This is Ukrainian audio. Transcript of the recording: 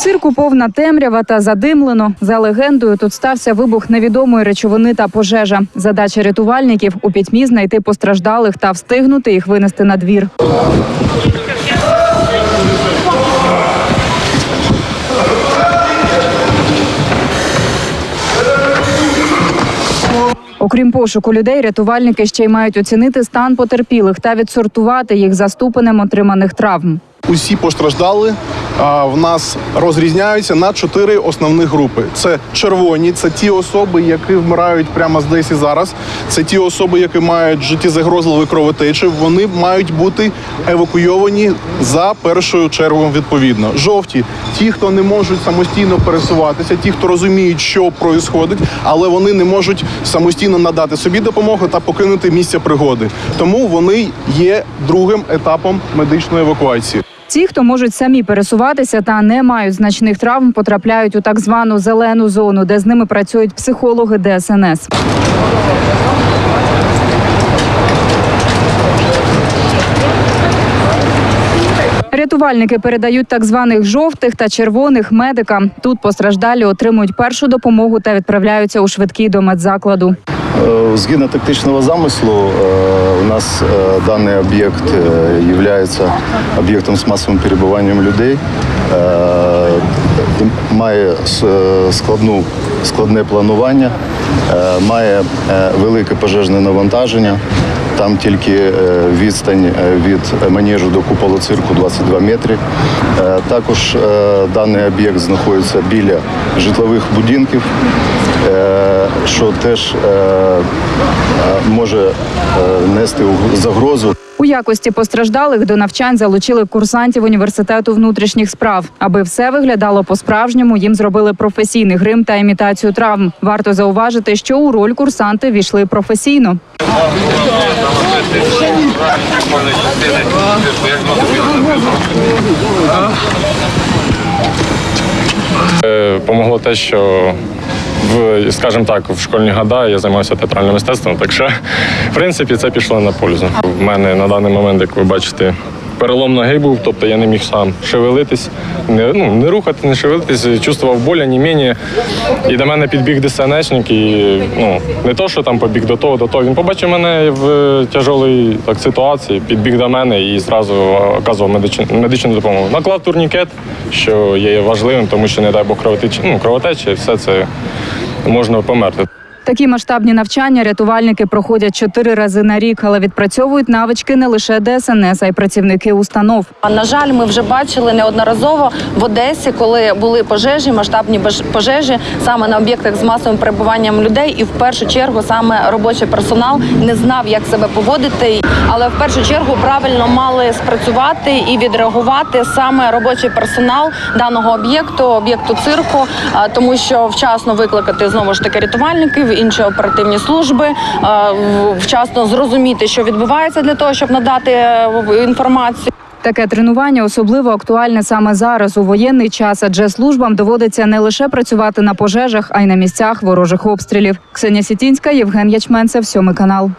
цирку повна темрява та задимлено. За легендою, тут стався вибух невідомої речовини та пожежа. Задача рятувальників у пітьмі знайти постраждалих та встигнути їх винести на двір. Окрім пошуку людей, рятувальники ще й мають оцінити стан потерпілих та відсортувати їх за ступенем отриманих травм. Усі постраждали в нас розрізняються на чотири основні групи: це червоні, це ті особи, які вмирають прямо здесь і зараз. Це ті особи, які мають життєзагрозливі кровотечі. Вони мають бути евакуйовані за першою чергою. Відповідно, жовті ті, хто не можуть самостійно пересуватися, ті, хто розуміють, що відбувається, але вони не можуть самостійно надати собі допомогу та покинути місце пригоди. Тому вони є другим етапом медичної евакуації. Ті, хто можуть самі пересуватися та не мають значних травм, потрапляють у так звану зелену зону, де з ними працюють психологи ДСНС. Рятувальники передають так званих жовтих та червоних медикам. Тут постраждалі отримують першу допомогу та відправляються у швидкий до медзакладу. Е, Згідно тактичного замислу, е, у нас е, даний об'єкт є об'єктом з масовим перебуванням людей, має складну, складне планування, має велике пожежне навантаження. Там тільки е, відстань е, від манежу до куполу цирку 22 метри. Е, Також даний об'єкт знаходиться біля житлових будинків, що теж може нести загрозу. У якості постраждалих до навчань залучили курсантів університету внутрішніх справ. Аби все виглядало по-справжньому, їм зробили професійний грим та імітацію травм. Варто зауважити, що у роль курсанти війшли професійно. Е, Помогло те, що в, скажімо так, в школьні года я займався театральним мистецтвом, так що, в принципі, це пішло на пользу. В мене на даний момент, як ви бачите, перелом ноги був, тобто я не міг сам шевелитись, не, ну, не рухати, не шевелитись, чувствував боль, оніміння. І до мене підбіг ДСНСник, і ну, не то, що там побіг до того, до того. Він побачив мене в тяжелій так, ситуації, підбіг до мене і зразу оказував медичну, медичну допомогу. Наклав турнікет, що є важливим, тому що, не дай Бог, кровотечі, ну, кровотечі, все це можна померти. Такі масштабні навчання рятувальники проходять чотири рази на рік, але відпрацьовують навички не лише ДСНС, а й працівники установ. На жаль, ми вже бачили неодноразово в Одесі, коли були пожежі, масштабні пожежі саме на об'єктах з масовим перебуванням людей, і в першу чергу саме робочий персонал не знав, як себе поводити. Але в першу чергу правильно мали спрацювати і відреагувати саме робочий персонал даного об'єкту, об'єкту цирку, тому що вчасно викликати знову ж таки рятувальників, інші оперативні служби, вчасно зрозуміти, що відбувається для того, щоб надати е, інформацію. Таке тренування особливо актуальне саме зараз у воєнний час, адже службам доводиться не лише працювати на пожежах, а й на місцях ворожих обстрілів. Ксенія Сітінська, Євген Ячменцев, сьомий канал.